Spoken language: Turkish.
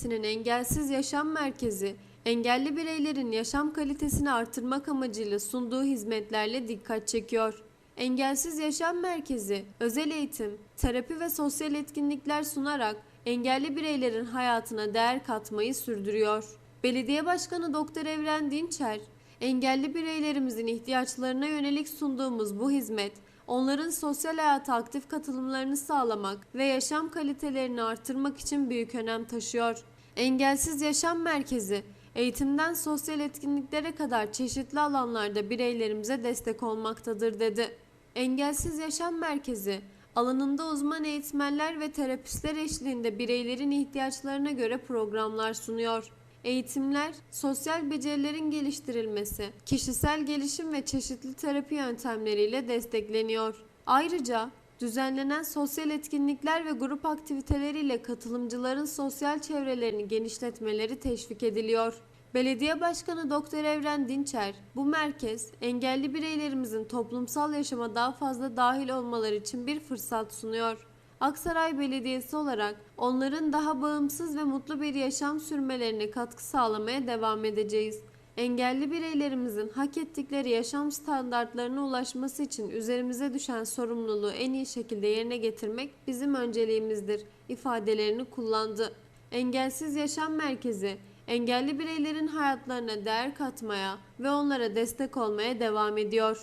Belediyesi'nin Engelsiz Yaşam Merkezi, engelli bireylerin yaşam kalitesini artırmak amacıyla sunduğu hizmetlerle dikkat çekiyor. Engelsiz Yaşam Merkezi, özel eğitim, terapi ve sosyal etkinlikler sunarak engelli bireylerin hayatına değer katmayı sürdürüyor. Belediye Başkanı Doktor Evren Dinçer, engelli bireylerimizin ihtiyaçlarına yönelik sunduğumuz bu hizmet, onların sosyal hayata aktif katılımlarını sağlamak ve yaşam kalitelerini artırmak için büyük önem taşıyor. Engelsiz Yaşam Merkezi, eğitimden sosyal etkinliklere kadar çeşitli alanlarda bireylerimize destek olmaktadır dedi. Engelsiz Yaşam Merkezi, alanında uzman eğitmenler ve terapistler eşliğinde bireylerin ihtiyaçlarına göre programlar sunuyor. Eğitimler, sosyal becerilerin geliştirilmesi, kişisel gelişim ve çeşitli terapi yöntemleriyle destekleniyor. Ayrıca düzenlenen sosyal etkinlikler ve grup aktiviteleriyle katılımcıların sosyal çevrelerini genişletmeleri teşvik ediliyor. Belediye Başkanı Doktor Evren Dinçer, bu merkez engelli bireylerimizin toplumsal yaşama daha fazla dahil olmaları için bir fırsat sunuyor. Aksaray Belediyesi olarak onların daha bağımsız ve mutlu bir yaşam sürmelerine katkı sağlamaya devam edeceğiz. Engelli bireylerimizin hak ettikleri yaşam standartlarına ulaşması için üzerimize düşen sorumluluğu en iyi şekilde yerine getirmek bizim önceliğimizdir ifadelerini kullandı. Engelsiz Yaşam Merkezi engelli bireylerin hayatlarına değer katmaya ve onlara destek olmaya devam ediyor.